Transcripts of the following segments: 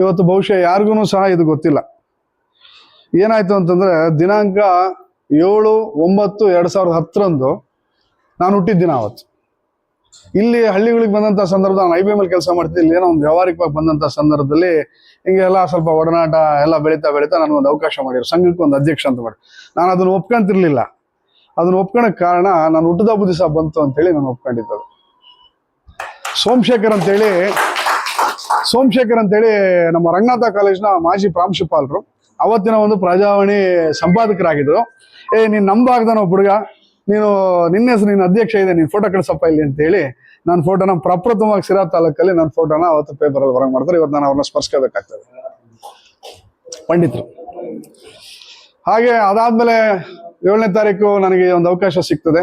ಇವತ್ತು ಬಹುಶಃ ಯಾರಿಗೂ ಸಹ ಇದು ಗೊತ್ತಿಲ್ಲ. ಏನಾಯ್ತು ಅಂತಂದ್ರೆ ದಿನಾಂಕ ಏಳು ಒಂಬತ್ತು ಎರಡು ಸಾವಿರದ ಹತ್ತರಂದು ನಾನು ಹುಟ್ಟಿದ್ದೀನಿ ದಿನ ಅವತ್ತು. ಇಲ್ಲಿ ಹಳ್ಳಿಗಳಿಗೆ ಬಂದಂಥ ಸಂದರ್ಭ ನಾನು ಐ ಬಿ ಎಂ ಕೆಲಸ ಮಾಡ್ತಿದ್ದೆ. ಇಲ್ಲಿ ಏನೋ ಒಂದು ವ್ಯವಹಾರಿಕವಾಗಿ ಬಂದಂತ ಸಂದರ್ಭದಲ್ಲಿ ಹಿಂಗೆಲ್ಲ ಸ್ವಲ್ಪ ಒಡನಾಟ ಎಲ್ಲ ಬೆಳೀತಾ ಬೆಳೀತಾ ನನಗೊಂದು ಅವಕಾಶ ಮಾಡಿದ್ರು. ಸಂಘಕ್ಕೆ ಒಂದು ಅಧ್ಯಕ್ಷ ಅಂತ ಮಾಡಿ ನಾನು ಅದನ್ನು ಒಪ್ಕೊಂತಿರ್ಲಿಲ್ಲ. ಅದನ್ನ ಒಪ್ಕೊಳಕ್ ಕಾರಣ ನಾನು ಹುಟ್ಟಿದ ದಿವಸ ಬಂತು ಅಂತೇಳಿ ನಾನು ಒಪ್ಕೊಂಡಿದ್ದೆ ಅದು. ಸೋಮಶೇಖರ್ ಅಂತೇಳಿ ಸೋಮಶೇಖರ್ ಅಂತೇಳಿ ನಮ್ಮ ರಂಗನಾಥ ಕಾಲೇಜ್ನ ಮಾಜಿ ಪ್ರಾಂಶುಪಾಲರು. ಅವತ್ತಿನ ಒಂದು ಪ್ರಜಾವಾಣಿ ಸಂಪಾದಕರಾಗಿದ್ರು ಏ, ನೀನು ನಂಬಾಗ್ದ ನಾವು ಹುಡುಗ. ನೀನು ನಿನ್ನ ಹೆಸರು ನಿನ್ನ ಅಧ್ಯಕ್ಷ ಇದೆ, ನೀನ್ ಫೋಟೋ ಕಳಿಸಪ್ಪ ಇಲ್ಲಿ ಅಂತ ಹೇಳಿ ನಾನು ಫೋಟೋನ ಪ್ರಪ್ರಥಮವಾಗಿ ಸಿರಾ ತಾಲೂಕಲ್ಲಿ ನನ್ನ ಫೋಟೋನ ಅವತ್ತು ಪೇಪರಲ್ಲಿ ಹೊರಗೆ ಮಾಡ್ತಾರೆ. ಇವತ್ತು ನಾನು ಅವ್ರನ್ನ ಸ್ಪರ್ಶಬೇಕಾಗ್ತದೆ ಪಂಡಿತರು. ಹಾಗೆ ಅದಾದ್ಮೇಲೆ ಏಳನೇ ತಾರೀಕು ನನಗೆ ಒಂದು ಅವಕಾಶ ಸಿಗ್ತದೆ.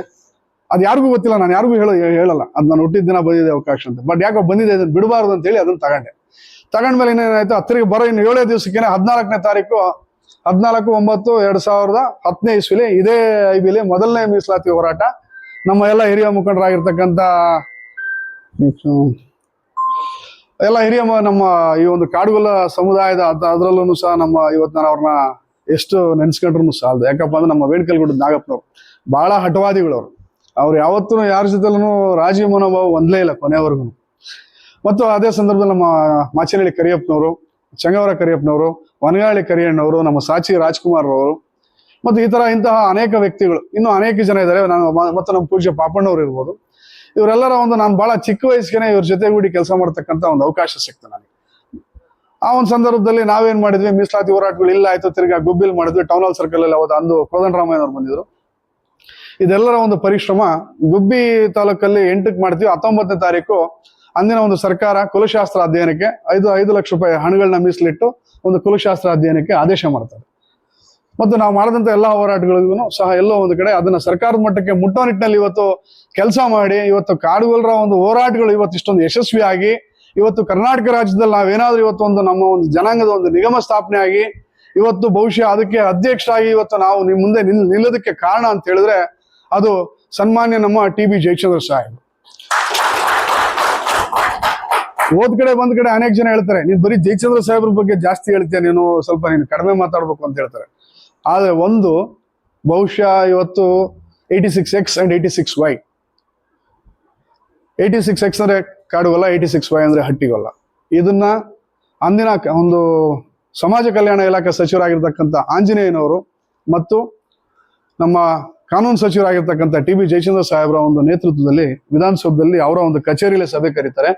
ಅದು ಯಾರಿಗೂ ಗೊತ್ತಿಲ್ಲ, ನಾನು ಯಾರಿಗೂ ಹೇಳ, ಹೇಳಲ್ಲ. ಅದು ನಾನು ಹುಟ್ಟಿದ ದಿನ ಬಂದಿದೆ ಅವಕಾಶ ಅಂತ. ಬಟ್ ಯಾಕೋ ಬಂದಿದೆ ಅದನ್ನ ಬಿಡಬಾರ್ದು ಅಂತ ಹೇಳಿ ಅದನ್ನ ತಗೊಂಡೆ. ತಗೊಂಡ್ಮೇಲೆ ಇನ್ನೇನಾಯ್ತು, ಹತ್ತರಿಗೆ ಬರೋ ಇನ್ನು ಏಳೇ ದಿವಸಕ್ಕೆ ಹದಿನಾಲ್ಕನೇ ತಾರೀಕು, ಹದಿನಾಲ್ಕು, ಒಂಬತ್ತು, ಎರಡ್ ಸಾವಿರದ ಹತ್ತನೇ ಇಸ್ವಿಲಿ ಇದೇ ಐಬಿಲಿ ಮೊದಲನೇ ಮೀಸಲಾತಿ ಹೋರಾಟ. ನಮ್ಮ ಎಲ್ಲ ಹಿರಿಯ ಮುಖಂಡರಾಗಿರ್ತಕ್ಕಂಥ ಎಲ್ಲ ಹಿರಿಯ ನಮ್ಮ ಈ ಒಂದು ಕಾಡುಗುಲ ಸಮುದಾಯದ ಅದರಲ್ಲೂ ಸಹ ನಮ್ಮ ಇವತ್ತು ನಾನು ಅವ್ರನ್ನ ಎಷ್ಟು ನೆನ್ಸ್ಕೊಂಡ್ರು ಸಾಲದು ಯಾಕಪ್ಪ ಅಂದ್ರೆ ನಮ್ಮ ವೇಣಕಲ್ಗುಡ್ಡ ನಾಗಪ್ಪನವ್ರು ಬಹಳ ಹಠವಾದಿಗಳು ಅವರು ಅವ್ರು ಯಾವತ್ತೂ ಯಾರ ಜೊತೆಲೂ ರಾಜಿ ಮನೋಭಾವ ಒಂದ್ಲೇ ಇಲ್ಲ ಕೊನೆವರೆಗೂ. ಮತ್ತು ಅದೇ ಸಂದರ್ಭದಲ್ಲಿ ನಮ್ಮ ಮಾಚನಹಳ್ಳಿ ಕರಿಯಪ್ಪನವರು, ಚಂಗವರ ಕರಿಯಪ್ಪನವರು, ವನಗಾಳಿ ಕರಿಯಣ್ಣವರು, ನಮ್ಮ ಸಾಚಿ ರಾಜ್ಕುಮಾರ್ ಅವರು ಮತ್ತು ಈ ತರ ಇಂತಹ ಅನೇಕ ವ್ಯಕ್ತಿಗಳು, ಇನ್ನೂ ಅನೇಕ ಜನ ಇದ್ದಾರೆ. ನಾನು ಮತ್ತು ನಮ್ಮ ಪೂಜ್ಯ ಪಾಪಣ್ಣವ್ರು ಇರ್ಬೋದು. ಇವರೆಲ್ಲರ ಒಂದು ನಾನು ಬಹಳ ಚಿಕ್ಕ ವಯಸ್ಸಿಗೆ ಇವ್ರ ಜೊತೆಗೂಡಿ ಕೆಲಸ ಮಾಡ್ತಕ್ಕಂಥ ಒಂದು ಅವಕಾಶ ಸಿಕ್ತು ನನಗೆ. ಆ ಒಂದು ಸಂದರ್ಭದಲ್ಲಿ ನಾವೇನ್ ಮಾಡಿದ್ವಿ? ಮೀಸಲಾತಿ ಹೋರಾಟಗಳು ಇಲ್ಲ, ಆಯ್ತು, ತಿರ್ಗಾ ಗುಬ್ಬಿಲ್ ಮಾಡಿದ್ವಿ. ಟೌನ್ ಹಾಲ್ ಸರ್ಕಲ್ ಅಲ್ಲಿ ಅವತ್ತು ಅಂದು ಕೋದಂಡರಾಮಯ್ಯನವ್ರು ಬಂದಿದ್ರು. ಇದೆಲ್ಲರ ಒಂದು ಪರಿಶ್ರಮ ಗುಬ್ಬಿ ತಾಲೂಕಲ್ಲಿ ಎಂಟಕ್ಕೆ ಮಾಡ್ತೀವಿ. ಹತ್ತೊಂಬತ್ತನೇ ತಾರೀಕು ಅಂದಿನ ಒಂದು ಸರ್ಕಾರ ಕುಲಶಾಸ್ತ್ರ ಅಧ್ಯಯನಕ್ಕೆ ಐದು ಐದು ಲಕ್ಷ ರೂಪಾಯಿ ಹಣಗಳನ್ನ ಮೀಸಲಿಟ್ಟು ಒಂದು ಕುಲಶಾಸ್ತ್ರ ಅಧ್ಯಯನಕ್ಕೆ ಆದೇಶ ಮಾಡ್ತಾರೆ. ಮತ್ತು ನಾವು ಮಾಡಿದಂಥ ಎಲ್ಲಾ ಹೋರಾಟಗಳಿಗೂ ಸಹ ಎಲ್ಲೋ ಒಂದು ಕಡೆ ಅದನ್ನ ಸರ್ಕಾರದ ಮಟ್ಟಕ್ಕೆ ಮುಟ್ಟೋ ನಿಟ್ಟಿನಲ್ಲಿ ಇವತ್ತು ಕೆಲಸ ಮಾಡಿ, ಇವತ್ತು ಕಾಡುಗೊಲ್ಲರ ಒಂದು ಹೋರಾಟಗಳು ಇವತ್ತು ಇಷ್ಟೊಂದು ಯಶಸ್ವಿಯಾಗಿ, ಇವತ್ತು ಕರ್ನಾಟಕ ರಾಜ್ಯದಲ್ಲಿ ನಾವೇನಾದ್ರೂ ಇವತ್ತು ಒಂದು ನಮ್ಮ ಒಂದು ಜನಾಂಗದ ಒಂದು ನಿಗಮ ಸ್ಥಾಪನೆ ಆಗಿ, ಇವತ್ತು ಬಹುಶಃ ಅದಕ್ಕೆ ಅಧ್ಯಕ್ಷರಾಗಿ ಇವತ್ತು ನಾವು ನಿಮ್ಮ ಮುಂದೆ ನಿಲ್, ನಿಲ್ಲೋದಕ್ಕೆ ಕಾರಣ ಅಂತ ಹೇಳಿದ್ರೆ ಅದು ಸನ್ಮಾನ್ಯ ನಮ್ಮ ಟಿ ಬಿ ಜಯಚಂದ್ರ ಸಾಹೇಬ್. ಹೋದ್ ಕಡೆ ಕಡೆ ಅನೇಕ ಜನ ಹೇಳ್ತಾರೆ, ನೀನ್ ಬರೀ ಜಯಚಂದ್ರ ಸಾಹೇಬ್ರ ಬಗ್ಗೆ ಜಾಸ್ತಿ ಹೇಳ್ತೀಯ, ನೀನು ಸ್ವಲ್ಪ ನೀನು ಕಡಿಮೆ ಮಾತಾಡ್ಬೇಕು ಅಂತ ಹೇಳ್ತಾರೆ. ಆದ್ರೆ ಒಂದು ಬಹುಶಃ ಇವತ್ತು eighty six X and eighty six Y eighty six X ಅಂದ್ರೆ ಕಾಡುಗೊಲ್ಲ ಏಯ್ಟಿ ಸಿಕ್ಸ್ ವೈ ಅಂದ್ರೆ ಹಟ್ಟಿಗಲ್ಲ. ಇದನ್ನ ಅಂದಿನ ಒಂದು ಸಮಾಜ ಕಲ್ಯಾಣ ಇಲಾಖೆ ಸಚಿವರಾಗಿರ್ತಕ್ಕಂಥ ಆಂಜನೇಯನವರು ಮತ್ತು ನಮ್ಮ ಕಾನೂನು ಸಚಿವರಾಗಿರ್ತಕ್ಕಂಥ ಟಿ ಬಿ ಜಯಚಂದ್ರ ಸಾಹೇಬ್ರ ಒಂದು ನೇತೃತ್ವದಲ್ಲಿ ವಿಧಾನಸೌಧದಲ್ಲಿ ಅವರ ಒಂದು ಕಚೇರಿಯಲ್ಲಿ ಸಭೆ ಕರೀತಾರೆ.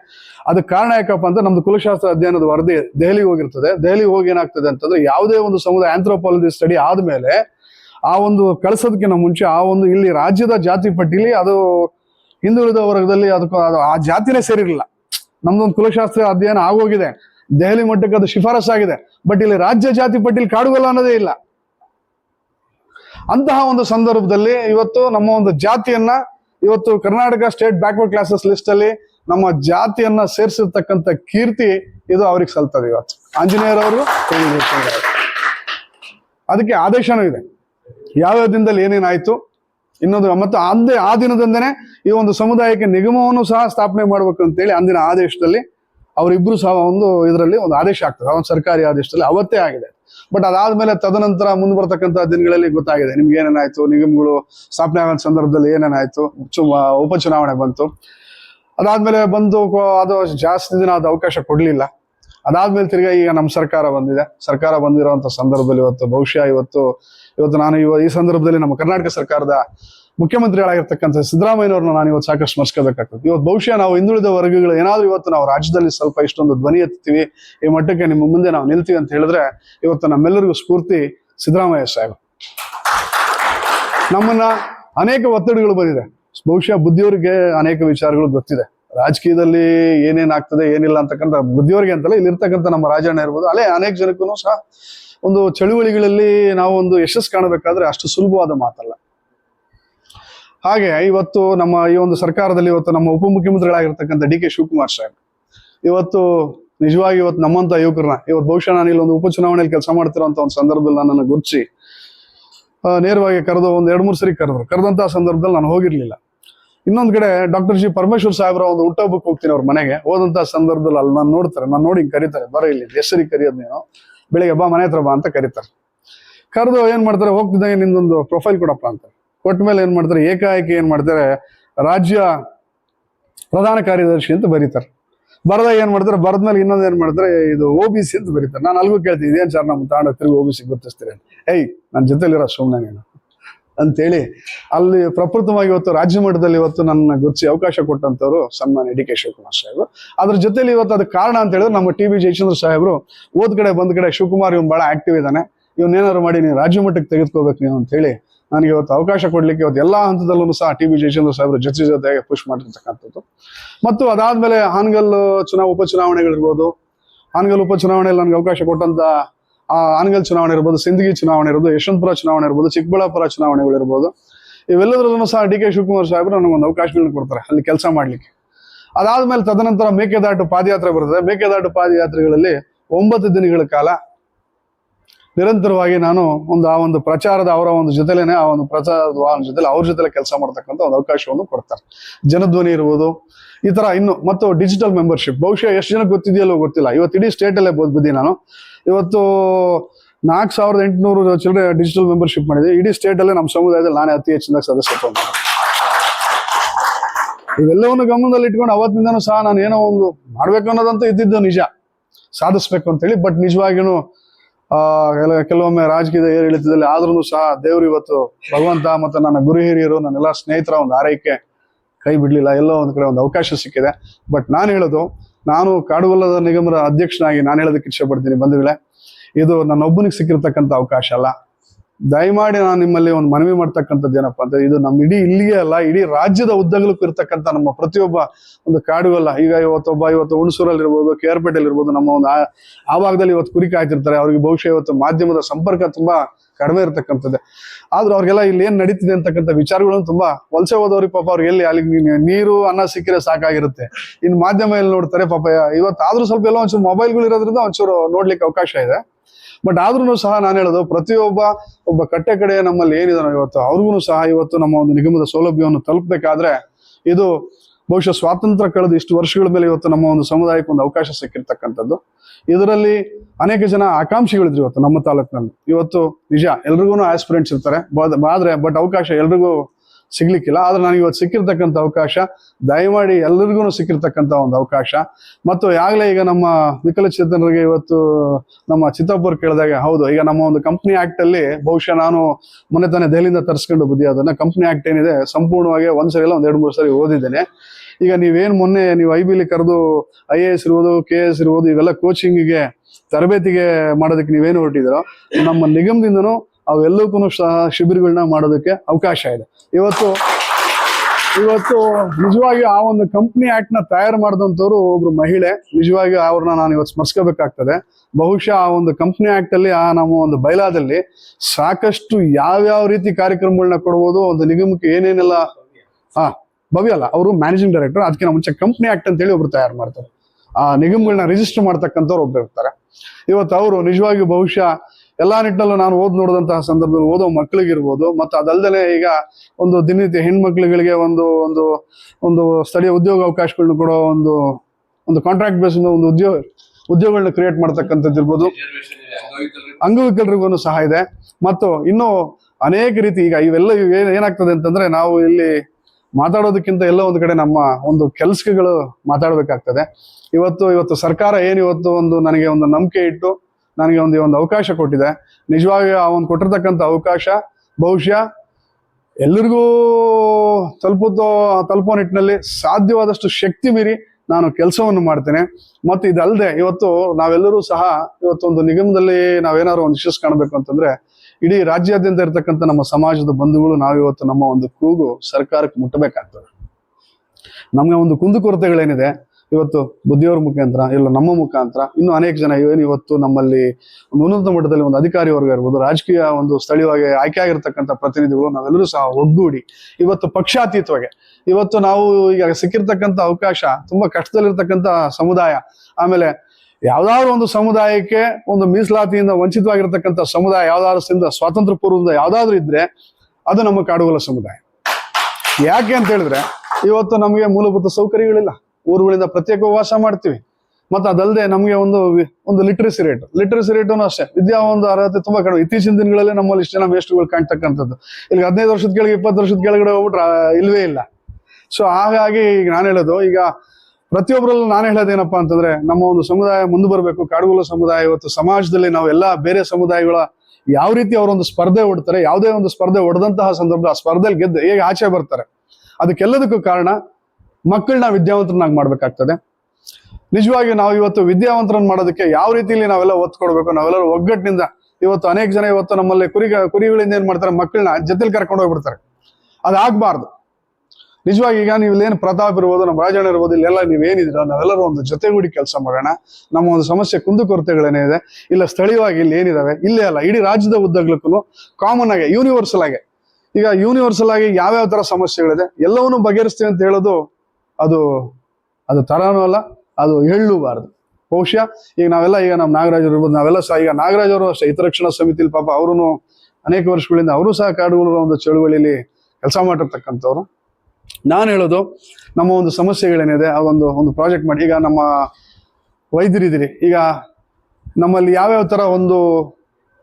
ಅದಕ್ಕೆ ಕಾರಣ ಯಾಕಪ್ಪ ಅಂದ್ರೆ ನಮ್ದು ಕುಲಶಾಸ್ತ್ರ ಅಧ್ಯಯನದ ವರದಿ ದೆಹಲಿಗೆ ಹೋಗಿರ್ತದೆ. ದೆಹಲಿಗೆ ಹೋಗಿ ಏನಾಗ್ತದೆ ಅಂತಂದ್ರೆ ಯಾವುದೇ ಒಂದು ಸಮುದಾಯ ಆಂಥ್ರೋಪಾಲಜಿ ಸ್ಟಡಿ ಆದ್ಮೇಲೆ ಆ ಒಂದು ಕಳಿಸೋದಕ್ಕಿಂತ ಮುಂಚೆ ಆ ಒಂದು ಇಲ್ಲಿ ರಾಜ್ಯದ ಜಾತಿ ಪಟ್ಟಿಲಿ ಅದು ಹಿಂದುಳಿದ ವರ್ಗದಲ್ಲಿ ಅದಕ್ಕೂ ಅದು ಆ ಜಾತಿನೇ ಸೇರಿರಲಿಲ್ಲ. ನಮ್ದೊಂದು ಕುಲಶಾಸ್ತ್ರ ಅಧ್ಯಯನ ಆಗೋಗಿದೆ. ದೆಹಲಿ ಮಟ್ಟಕ್ಕೆ ಅದು ಶಿಫಾರಸ್ ಆಗಿದೆ ಬಟ್ ಇಲ್ಲಿ ರಾಜ್ಯ ಜಾತಿ ಪಟ್ಟಿಲಿ ಕಾಡುಗಲ್ಲ ಅನ್ನೋದೇ ಇಲ್ಲ. ಅಂತಹ ಒಂದು ಸಂದರ್ಭದಲ್ಲಿ ಇವತ್ತು ನಮ್ಮ ಒಂದು ಜಾತಿಯನ್ನ ಇವತ್ತು Karnataka state backward classes list ಅಲ್ಲಿ ನಮ್ಮ ಜಾತಿಯನ್ನ ಸೇರಿಸಿರ್ತಕ್ಕಂಥ ಕೀರ್ತಿ ಇದು ಅವ್ರಿಗೆ ಸಲ್ತದೆ ಇವತ್ತು. ಆಂಜನೇಯರವರು ಅವರು ಅದಕ್ಕೆ ಆದೇಶನೂ ಇದೆ. ಯಾವ್ಯಾವ ದಿನದಲ್ಲಿ ಏನೇನಾಯ್ತು ಇನ್ನೊಂದು ಮತ್ತು ಅಂದೇ ಆ ದಿನದಿಂದನೇ ಈ ಒಂದು ಸಮುದಾಯಕ್ಕೆ ನಿಗಮವನ್ನು ಸಹ ಸ್ಥಾಪನೆ ಮಾಡ್ಬೇಕು ಅಂತೇಳಿ ಅಂದಿನ ಆದೇಶದಲ್ಲಿ ಅವರಿಬ್ರು ಸಹ ಒಂದು ಇದರಲ್ಲಿ ಒಂದು ಆದೇಶ ಆಗ್ತದೆ. ಒಂದು ಸರ್ಕಾರಿ ಆದೇಶದಲ್ಲಿ ಅವತ್ತೇ ಆಗಿದೆ. ಬಟ್ ಅದಾದ್ಮೇಲೆ ತದನಂತರ ಮುಂದೆ ಬರ್ತಕ್ಕಂಥ ದಿನಗಳಲ್ಲಿ ಗೊತ್ತಾಗಿದೆ. ನಿಮ್ಗೆ ಏನೇನಾಯ್ತು? ನಿಗಮಗಳು ಸ್ಥಾಪನೆ ಆಗೋ ಸಂದರ್ಭದಲ್ಲಿ ಏನೇನಾಯ್ತು? ಉಪಚುನಾವಣೆ ಬಂತು. ಅದಾದ್ಮೇಲೆ ಬಂದು ಅದು ಜಾಸ್ತಿ ದಿನ ಅದು ಅವಕಾಶ ಕೊಡ್ಲಿಲ್ಲ. ಅದಾದ್ಮೇಲೆ ತಿರ್ಗಾ ಈಗ ನಮ್ಮ ಸರ್ಕಾರ ಬಂದಿದೆ. ಸರ್ಕಾರ ಬಂದಿರುವಂತ ಸಂದರ್ಭದಲ್ಲಿ ಇವತ್ತು ಬಹುಶಃ ಇವತ್ತು ಇವತ್ತು ನಾನು ಈ ಸಂದರ್ಭದಲ್ಲಿ ನಮ್ಮ ಕರ್ನಾಟಕ ಸರ್ಕಾರದ ಮುಖ್ಯಮಂತ್ರಿಗಳಾಗಿರ್ತಕ್ಕಂಥ ಸಿದ್ದರಾಮಯ್ಯನವ್ರನ್ನ ನಾನು ಇವತ್ತು ಸಾಕಷ್ಟು ಸ್ಮರಿಸ್ಕೋಬೇಕಾಗ್ತದೆ. ಇವತ್ತು ಬಹುಶಃ ನಾವು ಹಿಂದುಳಿದ ವರ್ಗಗಳು ಏನಾದ್ರೂ ಇವತ್ತು ನಾವು ರಾಜ್ಯದಲ್ಲಿ ಸ್ವಲ್ಪ ಇಷ್ಟೊಂದು ಧ್ವನಿ ಎತ್ತೀವಿ ಈ ಮಟ್ಟಕ್ಕೆ ನಿಮ್ಮ ಮುಂದೆ ನಾವು ನಿಲ್ತೀವಿ ಅಂತ ಹೇಳಿದ್ರೆ ಇವತ್ತು ನಮ್ಮೆಲ್ಲರಿಗೂ ಸ್ಫೂರ್ತಿ ಸಿದ್ದರಾಮಯ್ಯ ಸಾಹೇಬ್. ನಮ್ಮನ್ನ ಅನೇಕ ಒತ್ತಡಗಳು ಬಂದಿದೆ. ಬಹುಶಃ ಬುದ್ಧಿಯವರಿಗೆ ಅನೇಕ ವಿಚಾರಗಳು ಗೊತ್ತಿದೆ. ರಾಜಕೀಯದಲ್ಲಿ ಏನೇನಾಗ್ತದೆ ಏನಿಲ್ಲ ಅಂತಕ್ಕಂಥ ಬುದ್ಧಿಯವರಿಗೆ ಅಂತಲ್ಲ, ಇಲ್ಲಿ ಇರ್ತಕ್ಕಂಥ ನಮ್ಮ ರಾಜಣ್ಣ ಇರ್ಬೋದು, ಅಲ್ಲೇ ಅನೇಕ ಜನಕ್ಕೂ ಸಹ ಒಂದು ಚಳುವಳಿಗಳಲ್ಲಿ ನಾವು ಒಂದು ಯಶಸ್ಸು ಕಾಣಬೇಕಾದ್ರೆ ಅಷ್ಟು ಸುಲಭವಾದ ಮಾತಲ್ಲ. ಹಾಗೆ ಇವತ್ತು ನಮ್ಮ ಈ ಒಂದು ಸರ್ಕಾರದಲ್ಲಿ ಇವತ್ತು ನಮ್ಮ ಉಪಮುಖ್ಯಮಂತ್ರಿಗಳಾಗಿರ್ತಕ್ಕಂಥ ಡಿ ಕೆ ಶಿವಕುಮಾರ್ ಸಾಹೇಬ್. ಇವತ್ತು ನಿಜವಾಗಿ ಇವತ್ತು ನಮ್ಮಂತ ಯುವಕರನ್ನ, ಇವತ್ತು ಬಹುಶಃ ನಾನು ಇಲ್ಲಿ ಒಂದು ಉಪಚುನಾವಣೆಯಲ್ಲಿ ಕೆಲಸ ಮಾಡ್ತಿರೋಂಥ ಒಂದು ಸಂದರ್ಭದಲ್ಲಿ ನನ್ನನ್ನು ಗುರ್ಚಿ ನೇರವಾಗಿ ಕರೆದು ಒಂದು ಎರಡು ಮೂರು ಸರಿ ಕರೆದ್ರು. ಕರೆದಂತಹ ಸಂದರ್ಭದಲ್ಲಿ ನಾನು ಹೋಗಿರ್ಲಿಲ್ಲ. ಇನ್ನೊಂದ್ ಕಡೆ ಡಾಕ್ಟರ್ ಜಿ ಪರಮೇಶ್ವರ್ ಸಾಹೇಬ್ರ ಒಂದು ಹುಟ್ಟಹಬ್ಬಕ್ಕೆ ಹೋಗ್ತೀನಿ ಅವ್ರ ಮನೆಗೆ. ಹೋದಂತ ಸಂದರ್ಭದಲ್ಲಿ ಅಲ್ಲಿ ನಾನು ನೋಡ್ತಾರೆ, ನಾನು ನೋಡಿ ಕರೀತಾರೆ. ಬರ ಇಲ್ಲಿ ಹೆಸರಿಗೆ ಕರೆಯೋದು ನೀನು? ಬೆಳಿಗ್ಗೆ ಬಾ, ಮನೆ ಹತ್ರ ಬಾ ಅಂತ ಕರೀತಾರೆ. ಕರೆದು ಏನ್ ಮಾಡ್ತಾರೆ? ಹೋಗ್ತಿದ್ದಂಗೆ ನಿಂದೊಂದು ಪ್ರೊಫೈಲ್ ಕೊಡಪ್ಪ ಅಂತ ಕೊಟ್ಟ ಮೇಲೆ ಏನ್ ಮಾಡ್ತಾರೆ? ಏಕಾಏಕಿ ಏನ್ ಮಾಡ್ತಾರೆ? ರಾಜ್ಯ ಪ್ರಧಾನ ಕಾರ್ಯದರ್ಶಿ ಅಂತ ಬರೀತಾರೆ. ಬರದಾಗ ಏನ್ ಮಾಡ್ತಾರೆ? ಬರದ್ಮೇಲೆ ಇನ್ನೊಂದು ಏನ್ ಮಾಡ್ತಾರೆ? ಇದು ಒ ಬಿ ಸಿ ಅಂತ ಬರೀತಾರೆ. ನಾನು ಅಲ್ಗೂ ಕೇಳ್ತೀನಿ, ಇದೇನ್ ಸರ್ ನಮ್ಮ ತಾಂಡ ತಿರುಗಿ ಒ ಬಿ ಸಿ ಗುರುತಿಸ್ತೀರಿ ಅಂತ. ಏಯ್ ನನ್ನ ಜೊತೆಲಿರೋ ಸುಮ್ಮನೆ ನೀನು. ಅಂತೇಳಿ ಅಲ್ಲಿ ಪ್ರಪ್ರಥಮವಾಗಿ ಇವತ್ತು ರಾಜ್ಯ ಮಟ್ಟದಲ್ಲಿ ಇವತ್ತು ನನ್ನ ಗುರುತಿಸಿ ಅವಕಾಶ ಕೊಟ್ಟಂತವ್ರು ಸನ್ಮಾನ್ಯ ಡಿ ಕೆ ಶಿವಕುಮಾರ್ ಸಾಹೇಬರು ಅದ್ರ ಜೊತೆಲಿ ಇವತ್ತು ಅದಕ್ಕೆ ಕಾರಣ ಅಂತ ಹೇಳಿದ್ರೆ ನಮ್ಮ ಟಿ ಬಿ ಜಯಚಂದ್ರ ಸಾಹೇಬ್ರು ಓದ್ ಕಡೆ ಬಂದ್ ಕಡೆ ಶಿವಕುಮಾರ್ ಇವ್ನು ಬಹಳ ಆಕ್ಟಿವ್ ಇದ್ದಾನೆ ಇವ್ನ ಏನಾದ್ರು ಮಾಡಿ ನೀನು ರಾಜ್ಯ ಮಟ್ಟಕ್ಕೆ ತೆಗೆದುಕೋಬೇಕು ನೀವು ಅಂತ ಹೇಳಿ ನನಗೆ ಇವತ್ತು ಅವಕಾಶ ಕೊಡ್ಲಿಕ್ಕೆ ಇವತ್ತು ಎಲ್ಲಾ ಹಂತದಲ್ಲೂ ಸಹ ಟಿ ಬಿ ಜಯಚಂದ್ರ ಸಾಹೇಬರು ಜೊತೆ ಜೊತೆಗೆ ಪುಷ್ ಮಾಡಿರ್ತಕ್ಕಂಥದ್ದು ಮತ್ತು ಅದಾದ್ಮೇಲೆ ಹಾನಗಲ್ ಚುನಾವ ಉಪಚುನಾವಣೆಗಳಿರ್ಬೋದು. ಹಾನಗಲ್ ಉಪಚುನಾವಣೆಯಲ್ಲಿ ನನಗೆ ಅವಕಾಶ ಕೊಟ್ಟಂತ ಹಾನಗಲ್ ಚುನಾವಣೆ ಇರ್ಬೋದು, ಸಿಂದಗಿ ಚುನಾವಣೆ ಇರ್ಬೋದು, ಯಶವಂತಪುರ ಚುನಾವಣೆ ಇರ್ಬೋದು, ಚಿಕ್ಕಬಳ್ಳಾಪುರ ಚುನಾವಣೆಗಳಿರ್ಬೋದು. ಇವೆಲ್ಲದರಲ್ಲೂ ಸಹ ಡಿ ಕೆ ಶಿವಕುಮಾರ್ ಸಾಹೇಬರು ಒಂದು ಅವಕಾಶಗಳನ್ನ ಕೊಡ್ತಾರೆ ಅಲ್ಲಿ ಕೆಲಸ ಮಾಡ್ಲಿಕ್ಕೆ. ಅದಾದ್ಮೇಲೆ ತದನಂತರ ಮೇಕೆದಾಟು ಪಾದಯಾತ್ರೆ ಬರ್ತದೆ. ಮೇಕೆದಾಟು ಪಾದಯಾತ್ರೆಗಳಲ್ಲಿ ಒಂಬತ್ತು ದಿನಗಳ ಕಾಲ ನಿರಂತರವಾಗಿ ನಾನು ಒಂದು ಆ ಒಂದು ಪ್ರಚಾರದ ಅವರ ಒಂದು ಜೊತೆಲೇನೆ ಆ ಒಂದು ಪ್ರಚಾರದ ವಾಹನ ಜೊತೆ ಅವ್ರ ಜೊತೆಲೆ ಕೆಲಸ ಮಾಡ್ತಕ್ಕಂಥ ಒಂದು ಅವಕಾಶವನ್ನು ಕೊಡ್ತಾರೆ. ಜನಧ್ವನಿ ಇರುವುದು ಈ ತರ ಇನ್ನು ಮತ್ತು ಡಿಜಿಟಲ್ ಮೆಂಬರ್ಶಿಪ್ ಬಹುಶಃ ಎಷ್ಟು ಜನಕ್ಕೆ ಗೊತ್ತಿದೆಯಲ್ಲೋ ಗೊತ್ತಿಲ್ಲ. ಇವತ್ತು ಇಡೀ ಸ್ಟೇಟ್ ಅಲ್ಲೇ ಬದ್ದಿ ನಾನು. ಇವತ್ತು ನಾಲ್ಕು ಸಾವಿರದ ಎಂಟುನೂರು ಚಿಲ್ಲರೆ ಡಿಜಿಟಲ್ ಮೆಂಬರ್ಶಿಪ್ ಮಾಡಿದೆ. ಇಡೀ ಸ್ಟೇಟ್ ಅಲ್ಲೇ ನಮ್ಮ ಸಮುದಾಯದಲ್ಲಿ ನಾನೇ ಅತಿ ಹೆಚ್ಚಿನ ಸದಸ್ಯತ್ವ ಇವೆಲ್ಲವನ್ನು ಗಮನದಲ್ಲಿ ಇಟ್ಕೊಂಡು ಅವತ್ತಿಂದನೂ ಸಹ ನಾನು ಏನೋ ಒಂದು ಮಾಡ್ಬೇಕು ಅನ್ನೋದಂತೂ ಇದ್ದಿದ್ದು ನಿಜ. ಸಾಧಿಸ್ಬೇಕು ಅಂತೇಳಿ ಬಟ್ ನಿಜವಾಗಿನೂ ಆ, ಕೆಲ- ಕೆಲವೊಮ್ಮೆ ರಾಜಕೀಯದ ಏರಿಳಿತದಲ್ಲಿ ಆದ್ರೂ ಸಹ ದೇವ್ರು ಇವತ್ತು ಭಗವಂತ ಮತ್ತು ನನ್ನ ಗುರು ಹಿರಿಯರು ನನ್ನೆಲ್ಲ ಸ್ನೇಹಿತರ ಒಂದು ಆರೈಕೆ ಕೈ ಬಿಡ್ಲಿಲ್ಲ, ಎಲ್ಲೋ ಒಂದ್ ಕಡೆ ಒಂದು ಅವಕಾಶ ಸಿಕ್ಕಿದೆ. ಬಟ್ ನಾನು ಹೇಳೋದು, ನಾನು ಕಾಡುಗೊಲ್ಲದ ನಿಗಮದ ಅಧ್ಯಕ್ಷನಾಗಿ ನಾನು ಹೇಳೋದಕ್ಕೆ ಇಷ್ಟಪಡ್ತೀನಿ ಬಂಧುಗಳೇ. ಇದು ನನ್ನೊಬ್ಬನಿಗೆ ಸಿಕ್ಕಿರ್ತಕ್ಕಂಥ ಅವಕಾಶ ಅಲ್ಲ. ದಯಮಾಡಿ ನಾನು ನಿಮ್ಮಲ್ಲಿ ಒಂದು ಮನವಿ ಮಾಡ್ತಕ್ಕಂಥದ್ದು ಏನಪ್ಪಾ ಅಂದ್ರೆ ಇದು ನಮ್ಮ ಇಡೀ ಇಲ್ಲಿಗೆ ಅಲ್ಲ, ಇಡೀ ರಾಜ್ಯದ ಉದ್ದಗಲಕ್ಕೂ ಇರ್ತಕ್ಕಂಥ ನಮ್ಮ ಪ್ರತಿಯೊಬ್ಬ ಒಂದು ಕಾಡುಗಲ್ಲ. ಈಗ ಇವತ್ತೊಬ್ಬ ಇವತ್ತು ಹುಣಸೂರಲ್ಲಿ ಇರ್ಬೋದು ಕೆ ಆರ್ ಪೇಟೆಯಲ್ಲಿ ಇರ್ಬೋದು ನಮ್ಮ ಒಂದು ಆ- ಭಾಗದಲ್ಲಿ ಇವತ್ತು ಕುರಿ ಕಾಯ್ತಿರ್ತಾರೆ. ಅವ್ರಿಗೆ ಬಹುಶಃ ಇವತ್ತು ಮಾಧ್ಯಮದ ಸಂಪರ್ಕ ತುಂಬಾ ಕಡಿಮೆ ಇರತಕ್ಕಂಥದ್ದೇ. ಆದ್ರೂ ಅವ್ರಿಗೆಲ್ಲ ಇಲ್ಲಿ ಏನ್ ನಡೀತಿದೆ ಅಂತಕ್ಕಂಥ ವಿಚಾರಗಳನ್ನು ತುಂಬಾ ವಲಸೆ ಹೋದವ್ರಿಗೆ ಪಾಪ ಅವ್ರಿಗೆ ಎಲ್ಲಿ ಅಲ್ಲಿಗೆ ನೀರು, ಅನ್ನ ಸಿಕ್ಕಿದ್ರೆ ಸಾಕಾಗಿರುತ್ತೆ. ಇನ್ನು ಮಾಧ್ಯಮ ಎಲ್ಲಿ ನೋಡ್ತಾರೆ ಪಾಪ ಇವತ್ತು ಆದ್ರೂ ಸ್ವಲ್ಪ ಎಲ್ಲ ಒಂಚೂರು ಮೊಬೈಲ್ಗಳು ಇರೋದ್ರಿಂದ ಒಂಚೂರು ನೋಡ್ಲಿಕ್ಕೆ ಅವಕಾಶ ಇದೆ. ಬಟ್ ಆದ್ರೂ ಸಹ ನಾನು ಹೇಳೋದು, ಪ್ರತಿಯೊಬ್ಬ ಒಬ್ಬ ಕಟ್ಟೆ ಕಡೆ ನಮ್ಮಲ್ಲಿ ಏನಿದಾನೋ ಇವತ್ತು ಅವ್ರಿಗೂ ಸಹ ಇವತ್ತು ನಮ್ಮ ಒಂದು ನಿಗಮದ ಸೌಲಭ್ಯವನ್ನು ತಲುಪಬೇಕಾದ್ರೆ ಇದು ಬಹುಶಃ ಸ್ವಾತಂತ್ರ್ಯ ಕಳೆದ ಇಷ್ಟು ವರ್ಷಗಳ ಮೇಲೆ ಇವತ್ತು ನಮ್ಮ ಒಂದು ಸಮುದಾಯಕ್ಕೆ ಒಂದು ಅವಕಾಶ ಸಿಕ್ಕಿರ್ತಕ್ಕಂಥದ್ದು. ಇದರಲ್ಲಿ ಅನೇಕ ಜನ ಆಕಾಂಕ್ಷಿಗಳಿದ್ರು ಇವತ್ತು ನಮ್ಮ ತಾಲೂಕಿನಲ್ಲಿ. ಇವತ್ತು ನಿಜ ಎಲ್ರಿಗೂ ಆಸ್ಪಿರೆಂಟ್ಸ್ ಇರ್ತಾರೆ. ಆದ್ರೆ ಬಟ್ ಅವಕಾಶ ಎಲ್ರಿಗೂ ಸಿಗ್ಲಿಕ್ಕಿಲ್ಲ. ಆದ್ರೆ ನನಗೆ ಇವತ್ತು ಸಿಕ್ಕಿರ್ತಕ್ಕಂಥ ಅವಕಾಶ, ದಯಮಾಡಿ ಎಲ್ಲರಿಗೂ ಸಿಕ್ಕಿರ್ತಕ್ಕಂಥ ಒಂದು ಅವಕಾಶ. ಮತ್ತು ಆಗ್ಲೇ ಈಗ ನಮ್ಮ ವಿಕಲಚೇತನರಿಗೆ ಇವತ್ತು ನಮ್ಮ ಚಿತ್ತಪ್ಪರು ಕೇಳಿದಾಗ, ಹೌದು, ಈಗ ನಮ್ಮ ಒಂದು ಕಂಪ್ನಿ ಆಕ್ಟ್ ಅಲ್ಲಿ ಬಹುಶಃ ನಾನು ಮೊನ್ನೆ ತಾನೇ ದೆಹಲಿಯಿಂದ ತರಿಸ್ಕೊಂಡು ಬುದ್ಧಿ ಅದನ್ನ ಕಂಪ್ನಿ ಆಕ್ಟ್ ಏನಿದೆ, ಸಂಪೂರ್ಣವಾಗಿ ಒಂದ್ಸರಿ ಇಲ್ಲ ಒಂದ್ ಎರಡು ಮೂರು ಸರಿ ಓದಿದ್ದೇನೆ. ಈಗ ನೀವೇನ್ ಮೊನ್ನೆ ನೀವು ಐ ಬಿಲಿ ಕರೆದು ಐ ಎ ಎಸ್ ಇರ್ಬೋದು ಕೆ ಎಸ್ ಇರ್ಬೋದು, ಇವೆಲ್ಲ ಕೋಚಿಂಗಿಗೆ ತರಬೇತಿಗೆ ಮಾಡೋದಕ್ಕೆ ನೀವೇನು ಹೊರಟಿದ್ದೀರೋ, ನಮ್ಮ ನಿಗಮದಿಂದನೂ ಅವೆಲ್ಲಕ್ಕೂ ಸಹ ಶಿಬಿರಗಳನ್ನ ಮಾಡೋದಕ್ಕೆ ಅವಕಾಶ ಇದೆ. ಇವತ್ತು ಇವತ್ತು ನಿಜವಾಗಿ ಆ ಒಂದು ಕಂಪ್ನಿ ಆಕ್ಟ್ನ ತಯಾರು ಮಾಡಿದಂಥವ್ರು ಒಬ್ರು ಮಹಿಳೆ, ನಿಜವಾಗಿ ಅವ್ರನ್ನ ನಾನು ಇವತ್ತು ಸ್ಮರಿಸ್ಕೋಬೇಕಾಗ್ತದೆ. ಬಹುಶಃ ಆ ಒಂದು ಕಂಪ್ನಿ ಆಕ್ಟ್ ಅಲ್ಲಿ, ಆ ನಮ್ಮ ಒಂದು ಬೈಲಾದಲ್ಲಿ ಸಾಕಷ್ಟು ಯಾವ್ಯಾವ ರೀತಿ ಕಾರ್ಯಕ್ರಮಗಳನ್ನ ಕೊಡ್ಬೋದು, ಒಂದು ನಿಗಮಕ್ಕೆ ಏನೇನೆಲ್ಲ, ಹಾ, ಭವ್ಯ ಅಲ್ಲ, ಅವರು ಮ್ಯಾನೇಜಿಂಗ್ ಡೈರೆಕ್ಟರ್ ಅದಕ್ಕಿಂತ ಮುಂಚೆ ಕಂಪ್ನಿ ಆಕ್ಟ್ ಅಂತ ಹೇಳಿ ಒಬ್ರು ತಯಾರು ಮಾಡ್ತಾರೆ. ಆ ನಿಗಮಗಳನ್ನ ರಿಜಿಸ್ಟರ್ ಮಾಡ್ತಕ್ಕಂಥವ್ರು ಒಬ್ರು ಇರ್ತಾರೆ. ಇವತ್ತು ಅವರು ನಿಜವಾಗಿ ಬಹುಶಃ ಎಲ್ಲಾ ನಿಟ್ಟಿನಲ್ಲೂ ನಾನು ಓದ್ ನೋಡಿದಂತಹ ಸಂದರ್ಭದಲ್ಲಿ ಓದೋ ಮಕ್ಕಳಿಗಿರ್ಬೋದು ಮತ್ತು ಅದಲ್ಲದೆ ಈಗ ಒಂದು ದಿನನಿತ್ಯ ಹೆಣ್ಮಕ್ಳುಗಳಿಗೆ ಒಂದು ಒಂದು ಒಂದು ಸ್ಥಳೀಯ ಉದ್ಯೋಗ ಅವಕಾಶಗಳನ್ನ ಕೊಡೋ ಒಂದು ಒಂದು ಕಾಂಟ್ರಾಕ್ಟ್ ಬೇಸ್ ಒಂದು ಉದ್ಯೋಗ ಉದ್ಯೋಗಗಳನ್ನ ಕ್ರಿಯೇಟ್ ಮಾಡ್ತಕ್ಕಂಥದ್ದು ಇರ್ಬೋದು. ಅಂಗವಿಕಲರಿಗೂ ಸಹ ಇದೆ. ಮತ್ತು ಇನ್ನು ಅನೇಕ ರೀತಿ ಈಗ ಇವೆಲ್ಲ ಇವ್ ಏನ್- ಏನಾಗ್ತದೆ ಅಂತಂದ್ರೆ ನಾವು ಇಲ್ಲಿ ಮಾತಾಡೋದಕ್ಕಿಂತ ಎಲ್ಲ ಒಂದು ಕಡೆ ನಮ್ಮ ಒಂದು ಕೆಲಸಗಳು ಮಾತಾಡಬೇಕಾಗ್ತದೆ. ಇವತ್ತು ಇವತ್ತು ಸರ್ಕಾರ ಏನ್ ಇವತ್ತು ಒಂದು ನನಗೆ ಒಂದು ನಂಬಿಕೆ ಇಟ್ಟು ನನಗೆ ಒಂದು ಒಂದು ಅವಕಾಶ ಕೊಟ್ಟಿದೆ. ನಿಜವಾಗಿ ಆ ಕೊಟ್ಟಿರ್ತಕ್ಕಂಥ ಅವಕಾಶ ಬಹುಶಃ ಎಲ್ಲರಿಗೂ ತಲುಪುತ್ತೋ ತಲುಪೋ ನಿಟ್ಟಿನಲ್ಲಿ ಸಾಧ್ಯವಾದಷ್ಟು ಶಕ್ತಿ ಮೀರಿ ನಾನು ಕೆಲಸವನ್ನು ಮಾಡ್ತೇನೆ. ಮತ್ತು ಇದಲ್ಲದೆ ಇವತ್ತು ನಾವೆಲ್ಲರೂ ಸಹ ಇವತ್ತೊಂದು ನಿಗಮದಲ್ಲಿ ನಾವೇನಾದ್ರು ಒಂದು ಯಶಸ್ಸು ಕಾಣಬೇಕು ಅಂತಂದ್ರೆ ಇಡೀ ರಾಜ್ಯಾದ್ಯಂತ ಇರತಕ್ಕಂಥ ನಮ್ಮ ಸಮಾಜದ ಬಂಧುಗಳು ನಾವಿವತ್ತು ನಮ್ಮ ಒಂದು ಕೂಗು ಸರ್ಕಾರಕ್ಕೆ ಮುಟ್ಟಬೇಕಾಗ್ತದೆ. ನಮಗೆ ಒಂದು ಕುಂದುಕೊರತೆಗಳೇನಿದೆ ಇವತ್ತು ಬುದ್ಧಿಯವರ ಮುಖಾಂತರ, ಇಲ್ಲ ನಮ್ಮ ಮುಖಾಂತರ, ಇನ್ನು ಅನೇಕ ಜನ ಏನು ಇವತ್ತು ನಮ್ಮಲ್ಲಿ ಒಂದು ಉನ್ನತ ಮಟ್ಟದಲ್ಲಿ ಒಂದು ಅಧಿಕಾರಿ ವರ್ಗ ಇರ್ಬೋದು, ರಾಜಕೀಯ ಒಂದು ಸ್ಥಳೀಯವಾಗಿ ಆಯ್ಕೆ ಆಗಿರ್ತಕ್ಕಂಥ ಪ್ರತಿನಿಧಿಗಳು, ನಾವೆಲ್ಲರೂ ಸಹ ಒಗ್ಗೂಡಿ ಇವತ್ತು ಪಕ್ಷಾತೀತವಾಗಿ, ಇವತ್ತು ನಾವು ಈಗ ಸಿಕ್ಕಿರ್ತಕ್ಕಂಥ ಅವಕಾಶ, ತುಂಬಾ ಕಷ್ಟದಲ್ಲಿರ್ತಕ್ಕಂಥ ಸಮುದಾಯ, ಆಮೇಲೆ ಯಾವ್ದಾದ್ರು ಒಂದು ಸಮುದಾಯಕ್ಕೆ ಒಂದು ಮೀಸಲಾತಿಯಿಂದ ವಂಚಿತವಾಗಿರ್ತಕ್ಕಂಥ ಸಮುದಾಯ ಯಾವ್ದಾದ್ರು ಸಿಂದ ಸ್ವಾತಂತ್ರ್ಯ ಪೂರ್ವದಿಂದ ಯಾವ್ದಾದ್ರು ಇದ್ರೆ ಅದು ನಮ್ಮ ಕಾಡುಗೊಲ ಸಮುದಾಯ. ಯಾಕೆ ಅಂತ ಹೇಳಿದ್ರೆ, ಇವತ್ತು ನಮಗೆ ಮೂಲಭೂತ ಸೌಕರ್ಯಗಳಿಲ್ಲ. ಊರುಗಳಿಂದ ಪ್ರತ್ಯೇಕ ವಾಸ ಮಾಡ್ತೀವಿ. ಮತ್ತು ಅದಲ್ಲದೆ ನಮಗೆ ಒಂದು ಒಂದು ಲಿಟ್ರಸಿ ರೇಟ್ ಲಿಟ್ರಸಿ ರೇಟು ಅಷ್ಟೇ. ವಿದ್ಯಾ ಒಂದು ಅರ್ಹತೆ ತುಂಬಾ ಕಡಿಮೆ. ಇತ್ತೀಚಿನ ದಿನಗಳಲ್ಲೇ ನಮ್ಮಲ್ಲಿ ಇಷ್ಟು ಜನ ವೇಸ್ಟ್ಗಳು ಕಾಣ್ತಕ್ಕಂಥದ್ದು. ಇಲ್ಲಿ ಹದಿನೈದು ವರ್ಷದ ಕೆಳಗೆ, ಇಪ್ಪತ್ತು ವರ್ಷದ ಕೆಳಗಡೆ ಹೋಗ್ಬಿಟ್ರೆ ಇಲ್ವೇ ಇಲ್ಲ. ಸೊ ಹಾಗಾಗಿ ಈಗ ನಾನು ಹೇಳೋದು, ಈಗ ಪ್ರತಿಯೊಬ್ಬರಲ್ಲೂ ನಾನು ಹೇಳೋದೇನಪ್ಪಾ ಅಂತಂದ್ರೆ, ನಮ್ಮ ಒಂದು ಸಮುದಾಯ ಮುಂದೆ ಬರಬೇಕು. ಕಾಡುಗುಲ ಸಮುದಾಯ ಇವತ್ತು ಸಮಾಜದಲ್ಲಿ ನಾವೆಲ್ಲ ಬೇರೆ ಸಮುದಾಯಗಳ ಯಾವ ರೀತಿ ಅವರೊಂದು ಸ್ಪರ್ಧೆ ಹೊಡ್ತಾರೆ ಯಾವುದೇ ಒಂದು ಸ್ಪರ್ಧೆ ಹೊಡೆದಂತಹ ಸಂದರ್ಭ ಆ ಸ್ಪರ್ಧೆಯಲ್ಲಿ ಗೆದ್ದು ಹೇಗೆ ಆಚೆ ಬರ್ತಾರೆ. ಅದಕ್ಕೆಲ್ಲದಕ್ಕೂ ಕಾರಣ ಮಕ್ಕಳನ್ನ ವಿದ್ಯಾವಂತರನ್ನಾಗಿ ಮಾಡ್ಬೇಕಾಗ್ತದೆ. ನಿಜವಾಗಿ ನಾವು ಇವತ್ತು ವಿದ್ಯಾವಂತರನ್ನ ಮಾಡೋದಕ್ಕೆ ಯಾವ ರೀತಿಯಲ್ಲಿ ನಾವೆಲ್ಲ ಒತ್ತು ಕೊಡಬೇಕು ನಾವೆಲ್ಲರೂ ಒಗ್ಗಟ್ಟಿನಿಂದ ಇವತ್ತು ಅನೇಕ ಜನ ಇವತ್ತು ನಮ್ಮಲ್ಲಿ ಕುರಿ ಕುರಿಗಳಿಂದ ಏನ್ ಮಾಡ್ತಾರೆ? ಮಕ್ಕಳನ್ನ ಜೊತೆಲಿ ಕರ್ಕೊಂಡು ಹೋಗ್ಬಿಡ್ತಾರೆ. ಅದಾಗಬಾರ್ದು ನಿಜವಾಗಿ ಈಗ ನೀವು ಏನು ಪ್ರತಾಪ್ ಇರ್ಬೋದು, ನಮ್ಮ ರಾಜಣ್ಣ ಇರ್ಬೋದು, ಇಲ್ಲೆಲ್ಲ ನೀವೇನಿದ್ದೀರ ನಾವೆಲ್ಲರೂ ಒಂದು ಜೊತೆಗೂಡಿ ಕೆಲಸ ಮಾಡೋಣ. ನಮ್ಮ ಒಂದು ಸಮಸ್ಯೆ ಕುಂದುಕೊರತೆಗಳೇನಿದೆ ಇಲ್ಲ ಸ್ಥಳೀಯವಾಗಿ ಇಲ್ಲಿ ಏನಿದಾವೆ? ಇಲ್ಲೇ ಅಲ್ಲ, ಇಡೀ ರಾಜ್ಯದ ಉದ್ದಗ್ಲಕ್ಕೂ ಕಾಮನ್ ಆಗಿ ಯೂನಿವರ್ಸಲ್ ಆಗಿ. ಈಗ ಯೂನಿವರ್ಸಲ್ ಆಗಿ ಯಾವ್ಯಾವ ತರ ಸಮಸ್ಯೆಗಳಿದೆ? ಎಲ್ಲವನ್ನೂ ಬಗೆಹರಿಸ್ತೀವಿ ಅಂತ ಹೇಳೋದು ಅದು ಅದು ತರನೂ ಅಲ್ಲ, ಅದು ಹೇಳಲೂಬಾರ್ದು. ಬಹುಶಃ ಈಗ ನಾವೆಲ್ಲ, ಈಗ ನಮ್ಮ ನಾಗರಾಜರು ಇರ್ಬೋದು, ನಾವೆಲ್ಲ ಸಹ, ಈಗ ನಾಗರಾಜರು ಅಷ್ಟೇ, ಹಿತರಕ್ಷಣಾ ಸಮಿತಿಲಿ ಪಾಪ ಅವರು ಅನೇಕ ವರ್ಷಗಳಿಂದ ಅವರು ಸಹ ಕಾಡುಗಳ ಒಂದು ಚಳುವಳಿಯಲ್ಲಿ ಕೆಲಸ ಮಾಡಿರ್ತಕ್ಕಂಥವ್ರು. ನಾನು ಹೇಳೋದು, ನಮ್ಮ ಒಂದು ಸಮಸ್ಯೆಗಳೇನಿದೆ, ಆ ಒಂದು ಒಂದು ಪ್ರಾಜೆಕ್ಟ್ ಮಾಡಿ, ಈಗ ನಮ್ಮ ವೈದ್ಯರಿದ್ದೀರಿ, ಈಗ ನಮ್ಮಲ್ಲಿ ಯಾವ್ಯಾವ ಥರ ಒಂದು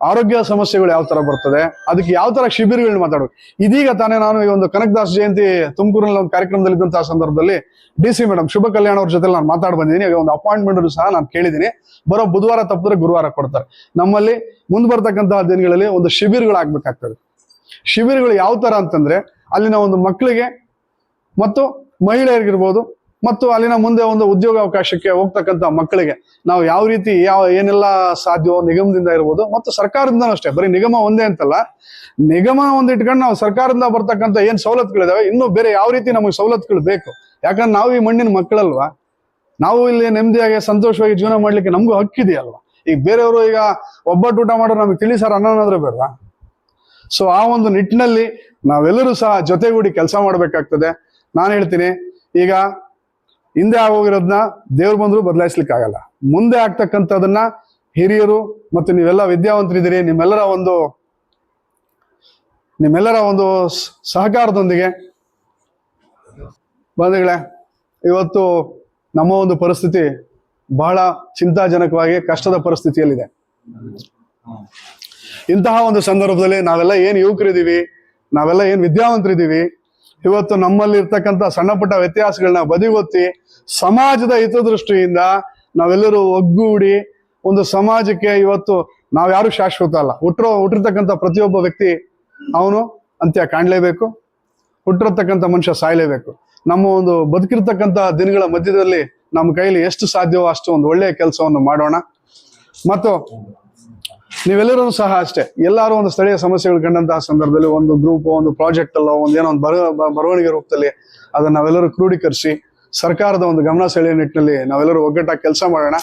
ಆರೋಗ್ಯ ಸಮಸ್ಯೆಗಳು ಯಾವ ತರ ಬರ್ತದೆ, ಅದಕ್ಕೆ ಯಾವ ತರ ಶಿಬಿರಗಳನ್ನ ಮಾತಾಡೋದು. ಇದೀಗ ತಾನೇ ನಾನು ಈ ಒಂದು ಕನಕದಾಸ್ ಜಯಂತಿ ತುಮಕೂರಿನಲ್ಲಿ ಒಂದು ಕಾರ್ಯಕ್ರಮದಲ್ಲಿ ಇದ್ದಂತಹ ಸಂದರ್ಭದಲ್ಲಿ D C madam Shubha Kalyan ಅವ್ರ ಜೊತೆ ನಾನು ಮಾತಾಡ್ ಬಂದಿದ್ದೀನಿ. ಒಂದು ಅಪಾಯಿಂಟ್ಮೆಂಟ್ ಸಹ ನಾನು ಕೇಳಿದ್ದೀನಿ. ಬರೋ ಬುಧವಾರ ತಪ್ಪಿದ್ರೆ ಗುರುವಾರ ಕೊಡ್ತಾರೆ. ನಮ್ಮಲ್ಲಿ ಮುಂದೆ ಬರ್ತಕ್ಕಂತಹ ದಿನಗಳಲ್ಲಿ ಒಂದು ಶಿಬಿರಗಳು ಆಗ್ಬೇಕಾಗ್ತದೆ. ಶಿಬಿರಗಳು ಯಾವ ತರ ಅಂತಂದ್ರೆ, ಅಲ್ಲಿನ ಒಂದು ಮಕ್ಕಳಿಗೆ ಮತ್ತು ಮಹಿಳೆಯರಿಗಿರ್ಬೋದು ಮತ್ತು ಅಲ್ಲಿನ ಮುಂದೆ ಒಂದು ಉದ್ಯೋಗ ಅವಕಾಶಕ್ಕೆ ಹೋಗ್ತಕ್ಕಂಥ ಮಕ್ಕಳಿಗೆ ನಾವು ಯಾವ ರೀತಿ ಯಾವ ಏನೆಲ್ಲ ಸಾಧ್ಯವೋ ನಿಗಮದಿಂದ ಇರ್ಬೋದು ಮತ್ತು ಸರ್ಕಾರದಿಂದನೂ ಅಷ್ಟೇ. ಬರೀ ನಿಗಮ ಒಂದೇ ಅಂತಲ್ಲ. ನಿಗಮ ಒಂದು ಇಟ್ಕೊಂಡು ನಾವು ಸರ್ಕಾರದಿಂದ ಬರ್ತಕ್ಕಂಥ ಏನು ಸವಲತ್ತುಗಳಿದಾವೆ, ಇನ್ನೂ ಬೇರೆ ಯಾವ ರೀತಿ ನಮಗೆ ಸವಲತ್ತುಗಳು ಬೇಕು? ಯಾಕಂದ್ರೆ ನಾವು ಈ ಮಣ್ಣಿನ ಮಕ್ಕಳಲ್ವಾ? ನಾವು ಇಲ್ಲಿ ನೆಮ್ಮದಿಯಾಗಿ ಸಂತೋಷವಾಗಿ ಜೀವನ ಮಾಡ್ಲಿಕ್ಕೆ ನಮಗೂ ಹಕ್ಕಿದೆಯಲ್ವಾ ಈಗ ಬೇರೆಯವರು ಈಗ ಒಬ್ಬಟ್ಟು ಊಟ ಮಾಡೋರು ನಮಗೆ ತಿಳಿ ಸರ್ ಅನ್ನೋನಾದ್ರೆ ಬೇಡ. ಸೊ ಆ ಒಂದು ನಿಟ್ಟಿನಲ್ಲಿ ನಾವೆಲ್ಲರೂ ಸಹ ಜೊತೆಗೂಡಿ ಕೆಲಸ ಮಾಡ್ಬೇಕಾಗ್ತದೆ. ನಾನು ಹೇಳ್ತೀನಿ, ಈಗ ಹಿಂದೆ ಆಗೋಗಿರೋದನ್ನ ದೇವ್ರು ಬಂದ್ರು ಬದಲಾಯಿಸ್ಲಿಕ್ಕಾಗಲ್ಲ. ಮುಂದೆ ಆಗ್ತಕ್ಕಂಥದನ್ನ ಹಿರಿಯರು ಮತ್ತು ನೀವೆಲ್ಲ ವಿದ್ಯಾವಂತರಿದ್ದೀರಿ, ನಿಮ್ಮೆಲ್ಲರ ಒಂದು ನಿಮ್ಮೆಲ್ಲರ ಒಂದು ಸಹಕಾರದೊಂದಿಗೆ. ಬಂಧುಗಳೇ, ಇವತ್ತು ನಮ್ಮ ಒಂದು ಪರಿಸ್ಥಿತಿ ಬಹಳ ಚಿಂತಾಜನಕವಾಗಿ, ಕಷ್ಟದ ಪರಿಸ್ಥಿತಿಯಲ್ಲಿದೆ. ಇಂತಹ ಒಂದು ಸಂದರ್ಭದಲ್ಲಿ ನಾವೆಲ್ಲ ಏನು ಯುವಕರಿದ್ದೀವಿ, ನಾವೆಲ್ಲ ಏನ್ ವಿದ್ಯಾವಂತರಿದ್ದೀವಿ ಇವತ್ತು ನಮ್ಮಲ್ಲಿ ಇರ್ತಕ್ಕಂಥ ಸಣ್ಣ ಪುಟ್ಟ ವ್ಯತ್ಯಾಸಗಳನ್ನ ಬದಿಗೊತ್ತಿ ಸಮಾಜದ ಹಿತದೃಷ್ಟಿಯಿಂದ ನಾವೆಲ್ಲರೂ ಒಗ್ಗೂಡಿ ಒಂದು ಸಮಾಜಕ್ಕೆ ಇವತ್ತು ನಾವು ಯಾರು ಶಾಶ್ವತ ಅಲ್ಲ. ಹುಟ್ಟಿರೋ ಹುಟ್ಟಿರ್ತಕ್ಕಂಥ ಪ್ರತಿಯೊಬ್ಬ ವ್ಯಕ್ತಿ ಅವನು ಅಂತ್ಯ ಕಾಣಲೇಬೇಕು. ಹುಟ್ಟಿರತಕ್ಕಂಥ ಮನುಷ್ಯ ಸಾಯಲೇಬೇಕು. ನಮ್ಮ ಒಂದು ಬದುಕಿರ್ತಕ್ಕಂಥ ದಿನಗಳ ಮಧ್ಯದಲ್ಲಿ ನಮ್ಮ ಕೈಲಿ ಎಷ್ಟು ಸಾಧ್ಯವೋ ಅಷ್ಟು ಒಂದು ಒಳ್ಳೆಯ ಕೆಲಸವನ್ನು ಮಾಡೋಣ. ಮತ್ತು ನೀವೆಲ್ಲರೂ ಸಹ ಅಷ್ಟೇ, ಎಲ್ಲರೂ ಒಂದು ಸ್ಥಳೀಯ ಸಮಸ್ಯೆಗಳು ಕಂಡಂತಹ ಸಂದರ್ಭದಲ್ಲಿ ಒಂದು ಗ್ರೂಪ್ ಒಂದು ಪ್ರಾಜೆಕ್ಟ್ ಅಲ್ಲ, ಒಂದು ಏನೋ ಒಂದು ಬರ ಬರವಣಿಗೆ ರೂಪದಲ್ಲಿ ಅದನ್ನ ನಾವೆಲ್ಲರೂ ಕ್ರೋಢೀಕರಿಸಿ ಸರ್ಕಾರದ ಒಂದು ಗಮನ ಸೆಳೆಯ ನಿಟ್ಟಿನಲ್ಲಿ ನಾವೆಲ್ಲರೂ ಒಗ್ಗಟ್ಟಾಗಿ ಕೆಲಸ ಮಾಡೋಣ.